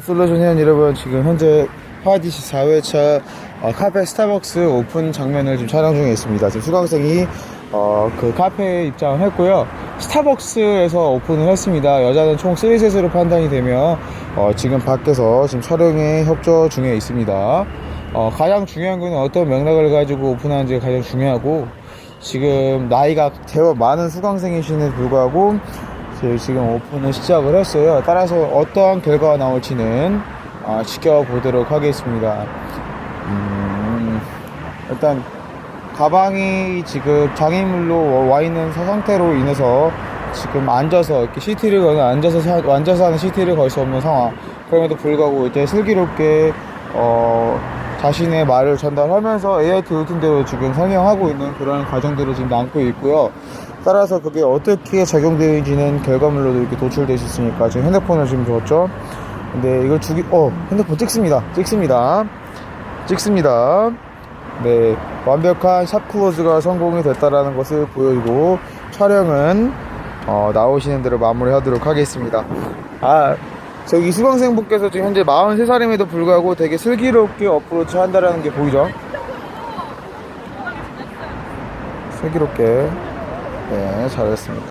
솔루션 회원 여러분 지금 현재 파디시 4회차 어, 카페 스타벅스 오픈 장면을 지금 촬영 중에 있습니다. 지금 수강생이 어, 그 카페에 입장을 했고요. 스타벅스에서 오픈을 했습니다. 여자는 총 3셋으로 판단이 되며 어, 지금 밖에서 지금 촬영에 협조 중에 있습니다. 어, 가장 중요한 건 어떤 맥락을 가지고 오픈하는지가 가장 중요하고 지금 나이가 제법 많은 수강생이심에도 불구하고 저희 지금 오픈을 시작을 했어요. 따라서 어떠한 결과가 나올지는 아, 지켜보도록 하겠습니다. 음, 일단 가방이 지금 장애물로 와 있는 상태로 인해서 지금 앉아서 이렇게 CT를 거는 앉아서 사- 앉아서 하는 CT를 걸 수 없는 상황. 그럼에도 불구하고 이제 슬기롭게 어, 자신의 말을 전달하면서 AIT 루틴대로 지금 설명하고 있는 그런 과정들을 지금 남고 있고요. 따라서 그게 어떻게 적용되는지는 결과물로도 이렇게 도출될 수 있으니까 지금 핸드폰을 지금 줬죠. 근데 이걸 주기, 어, 핸드폰 찍습니다. 찍습니다. 찍습니다. 네, 완벽한 샵 클로즈가 성공이 됐다라는 것을 보여주고 촬영은 어, 나오시는 대로 마무리하도록 하겠습니다. 아, 저기 수강생분께서 지금 현재 43살임에도 불구하고 되게 슬기롭게 어프로치 한다라는 게 보이죠? 슬기롭게 네, 잘했습니다.